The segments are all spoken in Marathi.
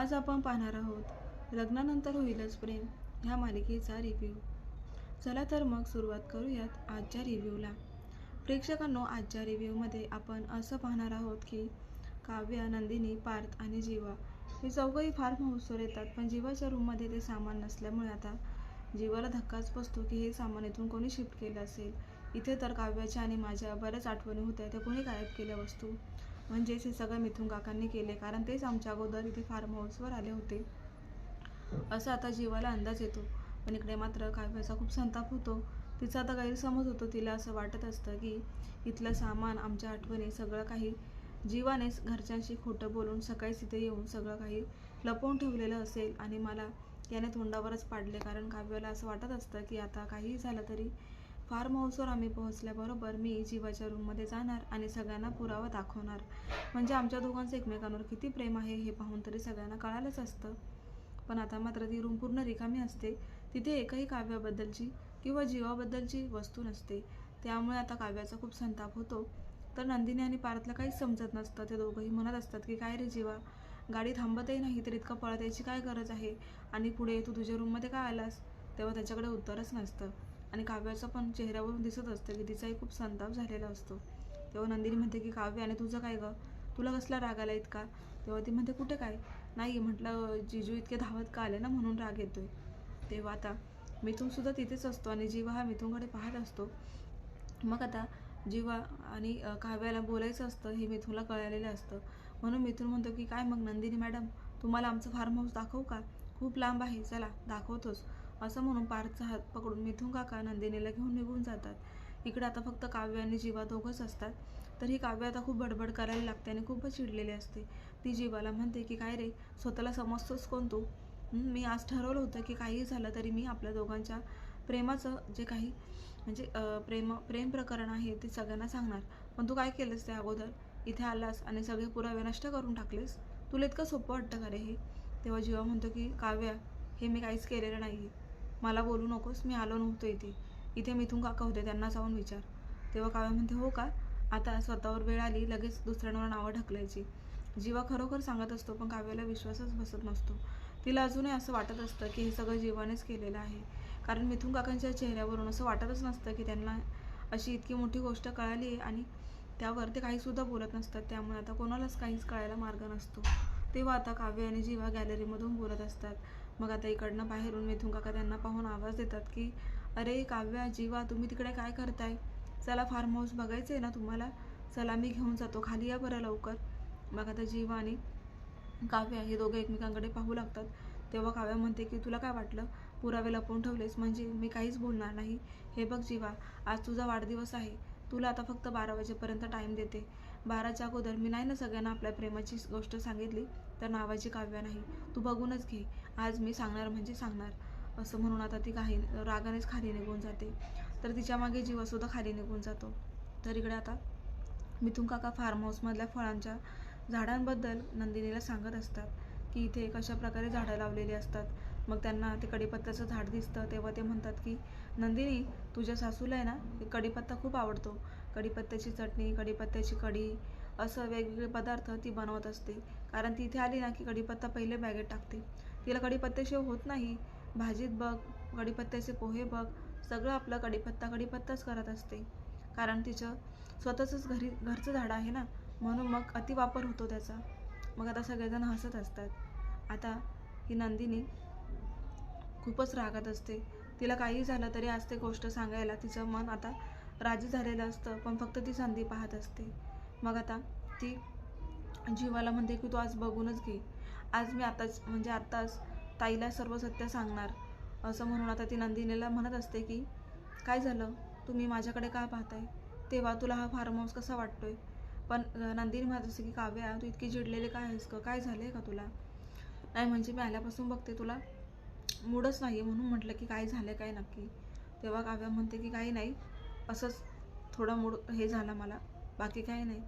आज आपण पाहणार आहोत लग्नानंतर होईलच प्रेम ह्या मालिकेचा रिव्ह्यू चला तर मग सुरुवात करूयात आजच्या रिव्ह्यूला प्रेक्षकांनो आजच्या रिव्ह्यूमध्ये आपण असं पाहणार आहोत की काव्या नंदिनी पार्थ आणि जीवा हे चौघंही फार महोत्सव येतात पण जीवाच्या रूममध्ये ते सामान नसल्यामुळे आता जीवाला धक्काच बसतो की हे सामान इथून कोणी शिफ्ट केलं असेल. इथे तर काव्याच्या आणि माझ्या बऱ्याच आठवणी होत्या त्या कोणी गायब केल्या वस्तू. म्हणजेच हे सगळं मिथून काकांनी केले कारण तेच आमच्या अगोदर इथे फार्म हाऊसवर आले होते. असं आता जीवाला अंदाज येतो. पण इकडे मात्र काव्याचा खूप संताप होतो. तिचा आता गैरसमज होतो तिला असं वाटत असतं की इथलं सामान आमच्या आठवणी सगळं काही जीवानेच घरच्यांशी खोटं बोलून सकाळीच इथे येऊन सगळं काही लपवून ठेवलेलं असेल आणि मला याने तोंडावरच पाडले. कारण काव्याला असं वाटत असतं की आता काहीही झालं तरी फार्म हाऊसवर आम्ही पोहोचल्याबरोबर मी जीवाच्या रूममध्ये जाणार आणि सगळ्यांना पुरावा दाखवणार. म्हणजे आमच्या दोघांचं एकमेकांवर किती प्रेम आहे हे पाहून तरी सगळ्यांना कळालंच असतं. पण आता मात्र ती रूम पूर्ण रिकामी असते. तिथे एकही काव्याबद्दलची किंवा जीवाबद्दलची वस्तू नसते. त्यामुळे आता काव्याचा खूप संताप होतो. तर नंदिनी आणि पार्थला काहीच समजत नसतं. ते दोघंही म्हणत असतात की काय रे जीवा गाडी थांबतही नाही तर इतकं पळत यायची काय गरज आहे? आणि पुढे तू तुझ्या रूममध्ये काय आलास? तेव्हा त्याच्याकडे उत्तरच नसतं. आणि काव्याचा पण चेहऱ्यावरून दिसत असतं की तिचाही खूप संताप झालेला असतो. तेव्हा नंदिनी म्हणते की काव्य आणि तुझं काय गं? तुला कसला राग आला इतका? तेव्हा ती म्हणते कुठे काय? नाही म्हटलं जिजू इतके धावत का आले ना म्हणून राग येतोय? तेव्हा आता मिथूनसुद्धा तिथेच असतो आणि जीवा हा मिथूनकडे पाहत असतो. मग आता जीवा आणि काव्याला बोलायचं असतं हे मिथूनला कळलेलं असतं. म्हणून मिथून म्हणतो की काय मग नंदिनी मॅडम तुम्हाला आमचं फार्म हाऊस दाखवू का? खूप लांब आहे. चला दाखवतोच. असं म्हणून पार्थचा हात पकडून मिथून काका नंदिनीला घेऊन निघून जातात. इकडे आता फक्त काव्य आणि जीवा दोघंच असतात. तर ही काव्य आता खूप बडबड करायला लागते आणि खूपच चिडलेली असते. ती जीवाला म्हणते की काय रे स्वतःला समजतोस कोण तू? मी आज ठरवलं होतं की काही झालं तरी मी आपल्या दोघांच्या प्रेमाचं जे काही म्हणजे प्रेम प्रेम प्रकरण आहे ते सगळ्यांना सांगणार. पण तू काय केलंस त्या अगोदर? इथे आलास आणि सगळे पुरावे नष्ट करून टाकलेस? तुला इतकं सोपं वाटतं का रे हे? तेव्हा जीवा म्हणतो की काव्या हे मी काहीच केलेलं नाही आहे मला बोलू नकोस मी आलो नव्हतो इथे. इथे मिथून काका होते त्यांना जाऊन विचार. तेव्हा काव्या म्हणते हो का? आता स्वतःवर वेळ आली लगेच दुसऱ्यांवर नावं ढकलायची. जीवा खरोखर सांगत असतो पण काव्याला विश्वासच बसत नसतो. तिला अजूनही असं वाटत असतं की हे सगळं जीवानेच केलेलं आहे. कारण मिथून काकांच्या चेहऱ्यावरून असं वाटतच नसतं की त्यांना अशी इतकी मोठी गोष्ट कळाली आहे आणि त्यावर ते काहीसुद्धा बोलत नसतात. त्यामुळे आता कोणालाच काहीच कळायला मार्ग नसतो. तेव्हा आता काव्य आणि जीवा गॅलरीमधून बोलत असतात. मग आता इकडनं बाहेरून मिथून काका त्यांना पाहून आवाज देतात की अरे काव्या जीवा तुम्ही तिकडे काय करताय? चला फार्म हाऊस बघायचं आहे ना तुम्हाला? चला मी घेऊन जातो. खाली या बरं लवकर. मग आता जीवा आणि काव्या हे दोघं एकमेकांकडे पाहू लागतात. तेव्हा काव्या म्हणते की तुला काय वाटलं? पुरावे लपवून ठेवलेस म्हणजे मी काहीच बोलणार नाही. हे बघ जीवा आज तुझा वाढदिवस आहे. तुला आता फक्त बारा वाजेपर्यंत टाईम देते. बाराच्या अगोदर मी नाही ना सगळ्यांना आपल्या प्रेमाची गोष्ट सांगितली? तर नावाची काव्या नाही. तू बघूनच घे. आज मी सांगणार म्हणजे सांगणार. असं म्हणून आता ती काही रागानेच खाली निघून जाते. तर तिच्यामागे जीवासुद्धा खाली निघून जातो. तर इकडे आता मिथुन काका फार्म हाऊसमधल्या फळांच्या झाडांबद्दल नंदिनीला सांगत असतात की इथे कशा प्रकारे झाडं लावलेली असतात. मग त्यांना ते कडीपत्त्याचं झाड दिसतं तेव्हा ते म्हणतात की नंदिनी तुझ्या सासूला आहे ना कडीपत्ता खूप आवडतो. कडीपत्त्याची चटणी कडीपत्त्याची कढी असं वेगवेगळे पदार्थ ती बनवत असते. कारण ती इथे आली ना की कडीपत्ता पहिले बॅगेत टाकते. तिला कडीपत्त्याशिवाय होत नाही. भाजीत बघ कडीपत्त्याचे पोहे बघ सगळं आपलं कडीपत्ता कडीपत्ताच करत असते. कारण तिचं स्वतःचंच घरी घरचं झाड आहे ना म्हणून मग अतिवापर होतो त्याचा. मग आता सगळेजण हसत असतात. आता ही नंदिनी खूपच रागात असते. तिला काही झालं तरी आज ते गोष्ट सांगायला तिचं मन आता राजी झालेलं असतं पण फक्त ती संधी पाहत असते. मग आता ती जीवाला म्हणते की तू आज बघूनच घे. आज मी आताच म्हणजे आत्ताच ताईला सर्व सत्य सांगणार. असं म्हणून आता ती नंदिनीला म्हणत असते की काय झालं? तुम्ही माझ्याकडे का पाहताय? तेव्हा तुला हा फार्म हाऊस कसा वाटतोय? पण नंदिनी म्हणत असते की काव्या तू इतकी चिडलेली काय आहेस का काय झालं आहे का तुला? नाही म्हणजे मी आल्यापासून बघते तुला मूडच नाही म्हणून म्हटलं की काय झालं काय नक्की? तेव्हा काव्या म्हणते की काही नाही. असंच थोडा मूड हे झाला मला. बाकी काही नाही.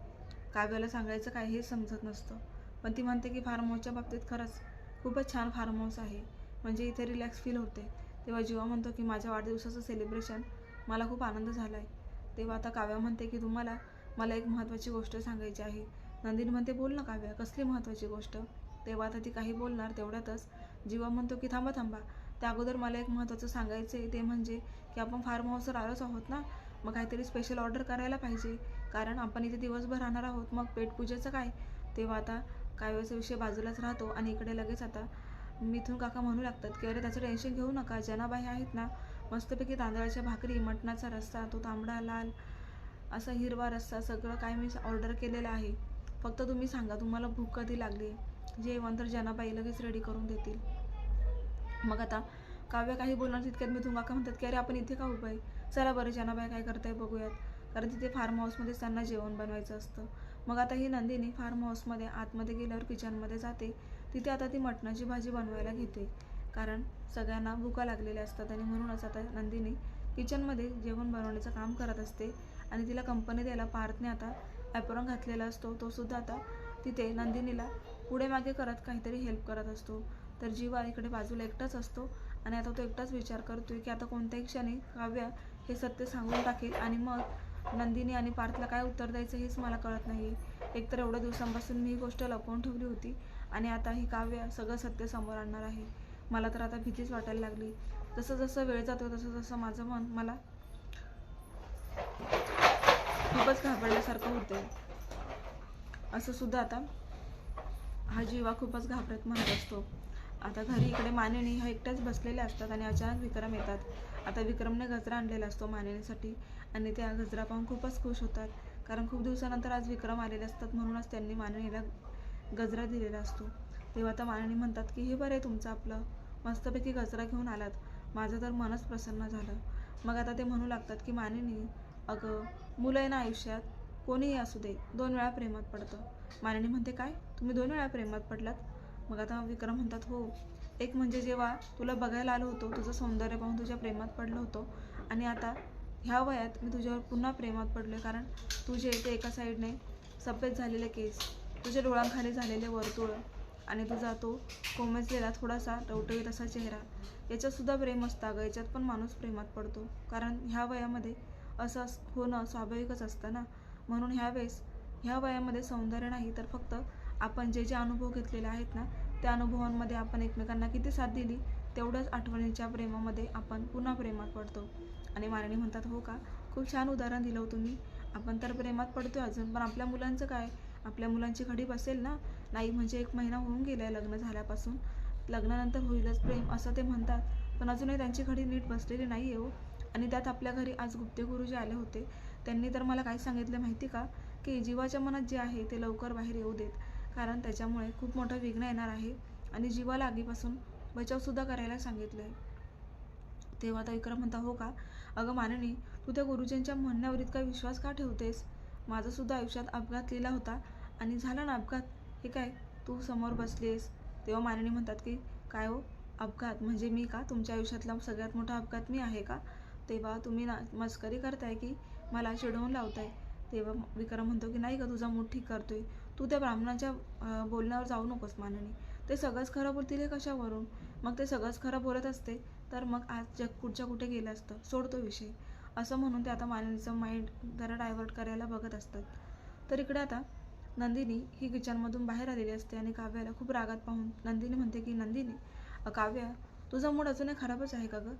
काव्याला सांगायचं काय हे समजत नसतं. पण ती म्हणते की फार्म हाऊसच्या बाबतीत खरंच खूपच छान फार्म हाऊस आहे. म्हणजे इथे रिलॅक्स फील होते. तेव्हा जीवा म्हणतो की माझ्या वाढदिवसाचं सेलिब्रेशन मला खूप आनंद झाला आहे तेव्हा आता काव्या म्हणते की तुम्हाला मला एक महत्त्वाची गोष्ट सांगायची आहे. नंदिनी म्हणते बोल ना काव्या कसली महत्त्वाची गोष्ट? तेव्हा आता ती काही बोलणार तेवढ्यातच जीवा म्हणतो की थांबा थांबा. त्या अगोदर मला एक महत्त्वाचं सांगायचं आहे ते म्हणजे की आपण फार्म हाऊसवर आलोच आहोत ना मग काहीतरी स्पेशल ऑर्डर करायला पाहिजे. कारण आपण इथे दिवसभर राहणार आहोत मग पेटपूजेचं काय? तेव्हा आता काय वेळेचा विषय बाजूलाच राहतो आणि इकडे लगेच आता मिथून काका म्हणू लागतात की अरे त्याचं टेन्शन घेऊ नका. जनाबाई आहेत ना मस्तपैकी तांदळाच्या भाकरी मटणाचा रस्सा तो तांबडा लाल असा हिरवा रस्सा सगळं काय मी ऑर्डर केलेलं आहे. फक्त तुम्ही सांगा तुम्हाला भूक कधी लागली जेवण तर जनाबाई लगेच रेडी करून देतील. मग आता काव्य काही बोलणार तितक्यात मिथून काका म्हणतात की अरे आपण इथे का उभं आहे? चला बरं जनाबाई काय करताय बघूयात. कारण तिथे फार्म हाऊसमध्येच त्यांना जेवण बनवायचं असतं. मग आता ही नंदिनी फार्म हाऊसमध्ये आतमध्ये गेल्यावर किचनमध्ये जाते. तिथे आता ती मटणाची भाजी बनवायला घेते. कारण सगळ्यांना भुका लागलेल्या असतात आणि म्हणूनच आता नंदिनी किचनमध्ये जेवण बनवण्याचं काम करत असते. आणि तिला कंपनी द्यायला पार्थने आता ॲप्रॉन घातलेला असतो. तो सुद्धा आता तिथे नंदिनीला पुढे मागे करत काहीतरी हेल्प करत असतो. तर जीवा इकडे बाजूला एकटाच असतो. आणि आता तो एकटाच विचार करतोय की आता कोणत्याही क्षणी काव्य हे सत्य सांगून टाकेल आणि मग नंदिनी आणि पार्थला काय उत्तर द्यायचं हेच मला कळत नाही. एकतर एवढ्या दिवसांपासून मी ही गोष्ट लपवून ठेवली होती आणि आता ही काव्य सगळं सत्य समोर आणणार आहे. मला तर आता भीतीच वाटायला लागली. जसं जसं वेळ जातो तसं तसं माझं मन मला खूपच घाबरल्यासारखं होते असं सुद्धा आता हा जीवा खूपच घाबरत म्हणत असतो. आता घरी इकडे मानिनी ह्या एकट्याच बसलेल्या असतात आणि अचानक विक्रम येतात. आता विक्रमने गजरा आणलेला असतो मानिनीसाठी आणि त्या गजरा पाहून खूपच खुश होतात. कारण खूप दिवसानंतर आज विक्रम आलेले असतात म्हणूनच त्यांनी माननीला गजरा दिलेला असतो. तेव्हा आता माननी म्हणतात की हे बरं आहे तुमचं आपलं. मस्तपैकी गजरा घेऊन आलात. माझं तर मनच प्रसन्न झालं. मग आता ते म्हणू लागतात की मानिनी अगं मुलं आहे ना आयुष्यात. कोणीही असू दे. दोन वेळा प्रेमात पडतं. मानिनी म्हणते काय? तुम्ही दोन वेळा प्रेमात पडलात? मग आता विक्रम म्हणतात हो. एक म्हणजे जेव्हा तुला बघायला आलो होतो तुझं सौंदर्य पाहून तुझ्या प्रेमात पडलो होतो. आणि आता ह्या वयात मी तुझ्यावर पुन्हा प्रेमात पडले कारण तुझे ते एका साईडने सफेद झालेले केस तुझ्या डोळ्यांखाली झालेले वर्तुळ आणि तुझा तो कोमेजलेला थोडासा टवटवीत असा चेहरा याच्यातसुद्धा प्रेम असतं अगं याच्यात पण माणूस प्रेमात पडतो. कारण ह्या वयामध्ये असं होणं स्वाभाविकच असतं ना. म्हणून ह्यावेळेस ह्या वयामध्ये सौंदर्य नाही तर फक्त आपण जे जे अनुभव घेतलेले आहेत ना त्या अनुभवांमध्ये आपण एकमेकांना किती साथ दिली तेवढंच आठवणीच्या प्रेमामध्ये आपण पुन्हा प्रेमात पडतो. आणि मारणी म्हणतात हो का? खूप छान उदाहरण दिलं हो तुम्ही. आपण तर प्रेमात पडतो अजून पण आपल्या मुलांचं काय? आपल्या मुलांची घडी बसेल ना? नाही म्हणजे एक महिना होऊन गेलाय लग्न झाल्यापासून. लग्नानंतर होईलच प्रेम असं ते म्हणतात. पण अजूनही त्यांची घडी नीट बसलेली नाही आहे हो. आणि त्यात आपल्या घरी आज गुप्ते गुरुजी आले होते. त्यांनी तर मला काय सांगितलं माहिती का? की जीवाच्या मनात जे आहे ते लवकर बाहेर येऊ देत. कारण त्याच्यामुळे खूप मोठं विघ्न येणार आहे. आणि जीवाला आगीपासून बचावसुद्धा करायला सांगितलं आहे तेव्हा आता विक्रम म्हणता हो का? अगं माननी तू त्या गुरुजींच्या म्हणण्यावर इतका विश्वास का ठेवतेस? माझासुद्धा आयुष्यात अपघात लिहिला होता. आणि झाला ना अपघात? हे काय? तू समोर बसलीस तेव्हा माननी म्हणतात की काय हो? अपघात? म्हणजे मी का? तुमच्या आयुष्यातला सगळ्यात मोठा अपघात मी आहे का? तेव्हा तुम्ही ना मस्करी करताय की मला चिडवून लावताय. तेव्हा विक्रम म्हणतो की नाही का तुझा मूठ ठीक करतोय. तू त्या ब्राह्मणाच्या बोलण्यावर जाऊ नकोस माननी. ते सगळंच खरं बोलतील हे कशावरून? मग ते सगळंच खरं बोलत असते तर मग आज जग कुठच्या कुठे गेलं असतं? सोडतो विषय. असं म्हणून ते आता माननीचं माइंड जरा डायव्हर्ट करायला बघत असतात. तर इकडे आता नंदिनी ही किचनमधून बाहेर आलेली असते आणि काव्याला खूप रागात पाहून नंदिनी म्हणते की नंदिनी काव्या तुझा मूड अजूनही खराबच आहे का गं?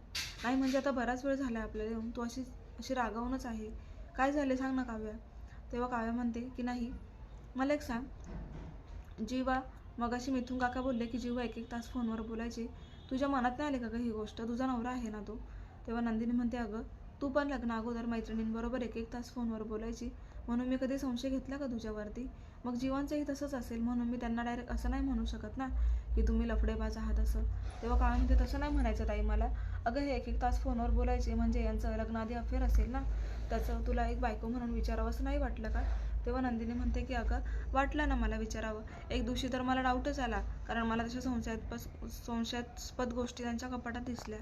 नाही म्हणजे आता बराच वेळ झाला आहे आपल्याला येऊन. तू अशी अशी रागावूनच आहे. काय झाले सांग ना काव्या. तेव्हा काव्या म्हणते की नाही मला एक सांग. जीवा मगाशी मिथून काका बोलले की जीवा एक एक तास फोनवर बोलायचे. तुझ्या मनात नाही आले का गं ही गोष्ट? तुझा नवरा आहे ना तो? तेव्हा नंदिनी म्हणते अगं तू पण लग्न अगोदर मैत्रिणींबरोबर एक एक तास फोनवर बोलायची. म्हणून मी कधी संशय घेतला का तुझ्यावरती? मग जीवांचंही तसंच असेल म्हणून मी त्यांना डायरेक्ट असं नाही म्हणू शकत ना की तुम्ही लफडेबाज आहात असं. तेव्हा काय म्हणते तसं नाही म्हणायचं ताई मला. अगं हे एक एक तास फोनवर बोलायचे म्हणजे यांचं लग्नाआधी अफेअर असेल ना? त्याचं तुला एक बायको म्हणून विचारावं असं नाही वाटलं का? तेव्हा नंदिनी म्हणते की अगं वाटलं ना मला विचारावं. एक दिवशी तर मला डाऊटच आला कारण मला तशा संशयास्पद संशयास्पद गोष्टी त्यांच्या कपाटात दिसल्या.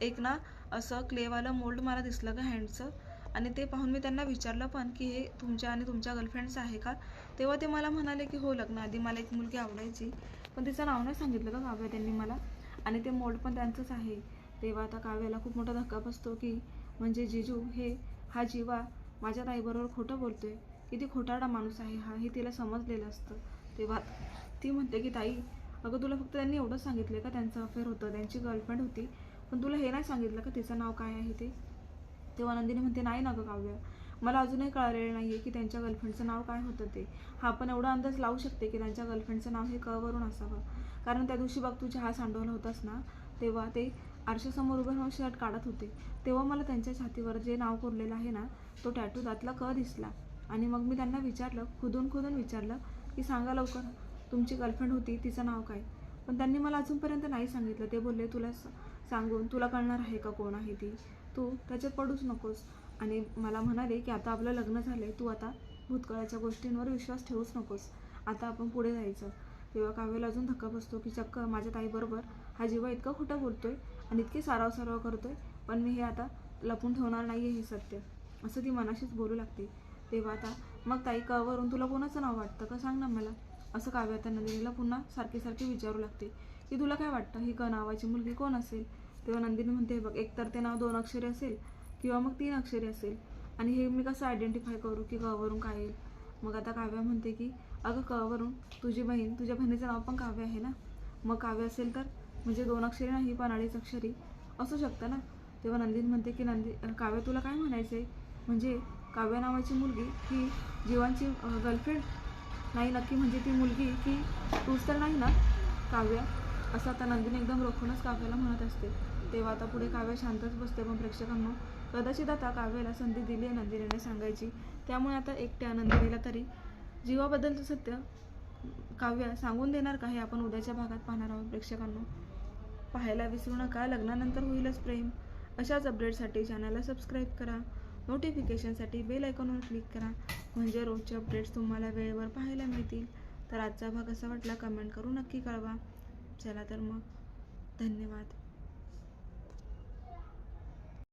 एक ना असं क्लेवालं मोल्ड मला दिसलं का हँडचं. आणि ते पाहून मी त्यांना विचारलं पण की हे तुमच्या आणि तुमच्या गर्लफ्रेंडचं आहे का? तेव्हा ते मला म्हणाले की हो लग्न आधी मला एक मुलगी आवडायची. पण तिचं नाव नाही सांगितलं का काव्य त्यांनी मला. आणि ते मोल्ड पण त्यांचंच आहे. तेव्हा आता काव्याला खूप मोठा धक्का बसतो की म्हणजे जिजू हे हा जीवा माझ्या ताईबरोबर खोटं बोलतोय. किती खोटारडा माणूस आहे हा हे तिला समजलेलं असतं. तेव्हा ती म्हणते की ताई अगं तुला फक्त त्यांनी एवढंच सांगितलं का? त्यांचं अफेअर होतं त्यांची गर्लफ्रेंड होती. पण तुला हे नाही सांगितलं का? तिचं नाव काय आहे ते? तेव्हा नंदिनी म्हणते नाही ना गं काव्य. मला अजूनही कळलेलं नाही आहे की त्यांच्या गर्लफ्रेंडचं नाव काय होतं ते. हा आपण एवढा अंदाज लावू शकते की त्यांच्या गर्लफ्रेंडचं नाव हे क वरून असावं. कारण त्या दिवशी बघ तू चहा सांडवला होतास ना तेव्हा ते आरशासमोर उभं राहून शर्ट काढत होते. तेव्हा मला त्यांच्या छातीवर जे नाव कोरलेलं आहे ना तो टॅटू त्यातला क दिसला. आणि मग मी त्यांना विचारलं खुदून खुदून विचारलं की सांगा लवकर तुमची गर्लफ्रेंड होती तिचं नाव काय? पण त्यांनी मला अजूनपर्यंत नाही सांगितलं. ते बोलले तुला सांगून तुला कळणार आहे का कोण आहे ती? तू त्याच्यात पडूच नकोस. आणि मला म्हणाले की आता आपलं लग्न झालं आहे तू आता भूतकाळाच्या गोष्टींवर विश्वास ठेवूच नकोस. आता आपण पुढे जायचं. तेव्हा काव्याला अजून धक्का बसतो की चक्क माझ्या ताईबरोबर हा जीवा इतका खोटं बोलतोय आणि इतकी साराव साराव करतोय पण मी हे आता लपून ठेवणार नाही आहे हे सत्य. असं ती मनाशीच बोलू लागते. तेव्हा आता मग ताई कवरून तुला कोणाचं नाव वाटतं का? सांग ना मला. असं काव्य आता नंदिनीला पुन्हा सारखी सारखी विचारू लागते. की तुला काय वाटतं? ही क नावाची मुलगी कोण असेल? तेव्हा नंदिनी म्हणते बघ एकतर ते नाव दोन अक्षरी असेल किंवा मग तीन अक्षरी असेल. आणि हे मी कसं आयडेंटिफाय करू की कवरून काय येईल? मग आता काव्या म्हणते की अगं कवरून तुझी बहीण तुझ्या बहिणीचं नाव पण काव्य आहे ना? मग काव्य असेल तर? म्हणजे दोन अक्षरी नाही पण अडीच अक्षरी. असू शकतं ना? तेव्हा नंदिनी म्हणते की नंदी काव्य तुला काय म्हणायचं आहे म्हणजे काव्य नावाची मुलगी ही जीवांची गर्लफ्रेंड नाही नक्की म्हणजे ती मुलगी की तूच तर नाही ना? काव्य. असं आता नंदिनी एकदम रोखूनच काव्याला म्हणत असते. तेव्हा आता पुढे काव्य शांतच बसते. पण प्रेक्षकांना कदाचित आता काव्याला संधी दिली आहे नंदिनीने सांगायची. त्यामुळे आता एकट्या नंदिनीला तरी जीवाबद्दलचं सत्य काव्य सांगून देणार का हे आपण उद्याच्या भागात पाहणार आहोत प्रेक्षकांना. पाहायला विसरू नका. लग्नानंतर होईलच प्रेम. अशाच अपडेटसाठी चॅनलला सबस्क्राईब करा. नोटिफिकेशनसाठी बेल आयकॉनवर क्लिक करा. म्हणजे रोजचे अपडेट्स तुम्हाला वेळेवर पाहायला मिळतील. तर आजचा भाग कसा वाटला कमेंट करून नक्की कळवा. चला तर मग. धन्यवाद.